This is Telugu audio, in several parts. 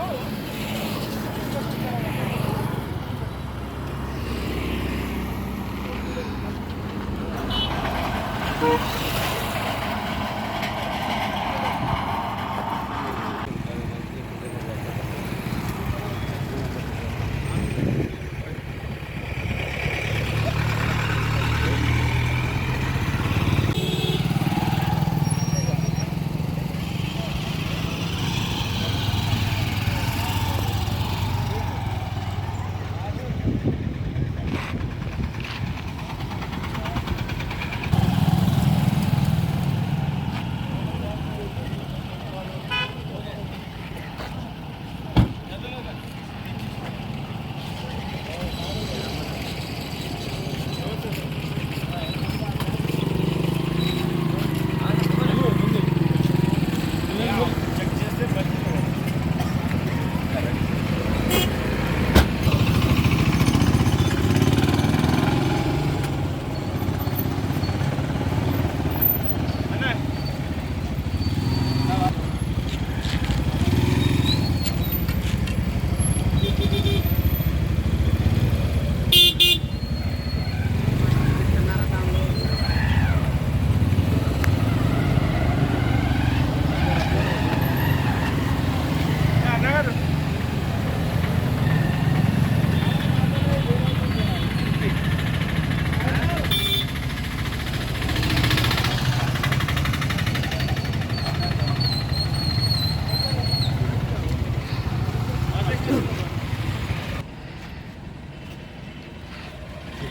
Oh.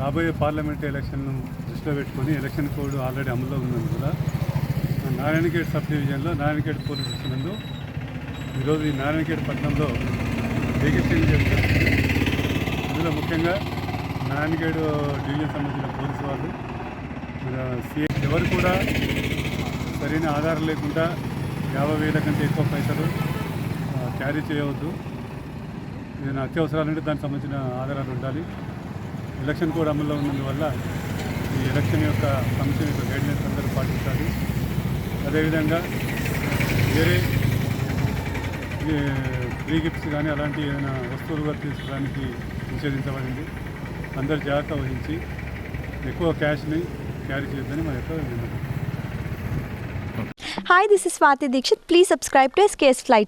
రాబోయే పార్లమెంట్ ఎలక్షన్ను దృష్టిలో పెట్టుకొని ఎలక్షన్ కోడ్ ఆల్రెడీ అమల్లో ఉన్నందువల్ల నారాయణఖేడ్ సబ్ డివిజన్లో నారాయణఖేడ్ పోలీస్ స్టేషన్ నందు ఈరోజు ఈ నారాయణఖేడ్ పట్టణంలో రిజిస్ట్రేషన్ చేస్తుంది ఇందులో ముఖ్యంగా నారాయణగేడ్ డివిజన్ సంబంధించిన పోలీసు వాళ్ళు మన సీ ఎవరు కూడా సరైన ఆధారం లేకుండా యాభై వేల కంటే ఎక్కువ పైసలు క్యారీ చేయవద్దు. ఏదైనా అత్యవసరాలంటే దానికి సంబంధించిన ఆధారాలు ఉండాలి. ఎలక్షన్ కోడ్ అమల్లో ఉన్నందువల్ల ఈ ఎలక్షన్ యొక్క కమిషన్ యొక్క గైడ్లైన్స్ అందరూ పాటించాలి. అదేవిధంగా వేరే ఫ్రీ గిఫ్ట్స్ కానీ అలాంటి ఏదైనా వస్తువులుగా తీసుకోవడానికి నిషేధించబడింది. అందరు జాగ్రత్త వహించి ఎక్కువ క్యాష్ని క్యారీ చేయొద్దని మా యొక్క విన్నపం. Hi this Swati Swati please Please subscribe to SKS Fly